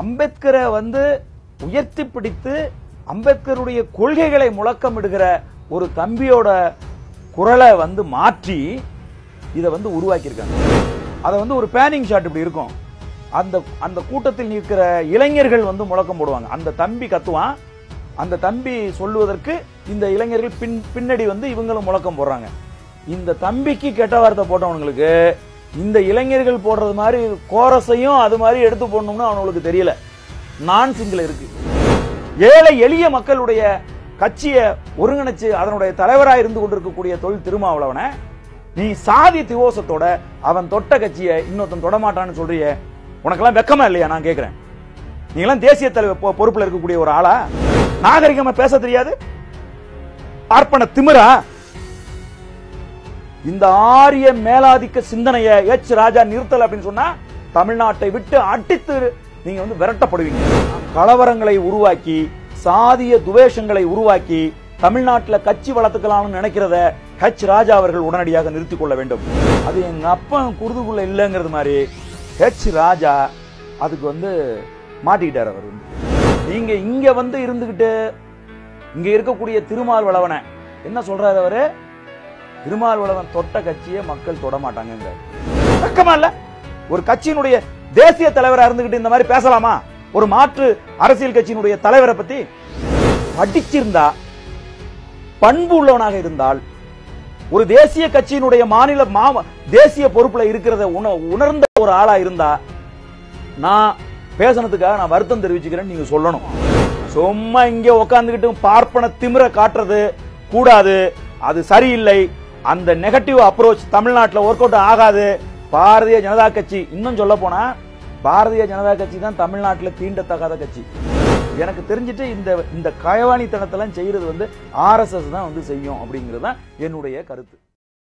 அம்பேத்கரை வந்து உயர்த்தி பிடித்து அம்பேத்கருடைய கொள்கைகளை முழக்கமிடுகிற ஒரு தம்பியோட குரலை வந்து மாற்றி இதை வந்து உருவாக்கியிருக்காங்க. அதை வந்து ஒரு பேனிங் ஷாட் இப்படி இருக்கும். அந்த அந்த கூட்டத்தில் நிற்கிற இளைஞர்கள் வந்து முழக்கம் போடுவாங்க. அந்த தம்பி கத்துவான். அந்த தம்பி சொல்லுவதற்கு இந்த இளைஞர்கள் பின் பின்னாடி வந்து இவங்களும் முழக்கம் போடுறாங்க. இந்த தம்பிக்கு கெட்ட வார்த்தை போட்டவங்களுக்கு இந்த இளைஞர்கள் போடுறது மாதிரி கோரஸையும் அது மாதிரி எடுத்து போடணும்னு அவங்களுக்கு தெரியல. நான் சிங்கில் இருக்கு. ஏழை எளிய மக்களுடைய கட்சியை ஒருங்கிணைச்சு அதனுடைய தலைவராக இருந்து கொண்டிருக்கக்கூடிய தொழில் திருமாவளவனை நீ சாதி திவோசத்தோட அவன் தொட்ட கட்சியை இன்னொருத்தன் தொடமாட்டான்னு சொல்றிய உனக்கெல்லாம் வெக்கமா இல்லையா? நான் கேட்கிறேன் நீங்களாம் தேசிய தலைவர் பொ- இருக்கக்கூடிய ஒரு ஆளா? நாகரிகமா பேச தெரியாது? பார்ப்பன திமிரா? இந்த ஆரிய மேலாதிக்க சிந்தனையை எச் ராஜா நிறுத்தல் அப்படின்னு சொன்னா தமிழ்நாட்டை விட்டு அடித்து நீங்க வந்து விரட்டப்படுவீங்க. கலவரங்களை உருவாக்கி சாதிய துவேஷங்களை உருவாக்கி தமிழ்நாட்டில் கட்சி வளர்த்துக்கலாம்னு நினைக்கிறத ஹெச் ராஜா அவர்கள் உடனடியாக நிறுத்திக் கொள்ள வேண்டும். அது எங்க அப்பன் குருதுக்குள்ள இல்லைங்கிறது மாதிரி ஹெச் ராஜா அதுக்கு வந்து மாட்டிக்கிட்டார் அவர் வந்து. நீங்க இங்க வந்து இருந்துகிட்டு இங்க இருக்கக்கூடிய திருமால் வளவனை என்ன சொல்றாரு அவரு? திருமாவளவன் தொட்ட கட்சியை மக்கள் தொட மாட்டாங்க வெக்கமா இல்ல? ஒரு கட்சியினுடைய தேசிய தலைவரா இருந்துகிட்டு இந்த மாதிரி பேசலாமா? ஒரு மாற்று அரசியல் கட்சியினுடைய தலைவரை பத்தி படிச்சிருந்தா பண்பு உள்ளவனாக இருந்தால் ஒரு தேசிய கட்சியினுடைய மாநில மா தேசிய பொறுப்புல இருக்கிறத உண- உணர்ந்த ஒரு ஆளா இருந்தா நான் பேசனதுக்காக நான் வருத்தம் தெரிவிச்சுக்கிறேன்னு நீங்க சொல்லணும். சும்மா இங்க உட்காந்துக்கிட்டு பார்ப்பன திமிர காட்டுறது கூடாது. அது சரியில்லை. அந்த நெகட்டிவ் அப்ரோச் தமிழ்நாட்டில் ஒர்க் அவுட் ஆகாது. பாரதிய ஜனதா கட்சி. இன்னும் சொல்ல போனா பாரதிய ஜனதா கட்சி தான் தமிழ்நாட்டில் தீண்டத்தகாத கட்சி. எனக்கு தெரிஞ்சிட்டு இந்த இந்த கயவாணித்தனத்தெல்லாம் செய்யறது வந்து ஆர்எஸ்எஸ் தான் வந்து செய்யும் அப்படிங்கிறது தான் என்னுடைய கருத்து.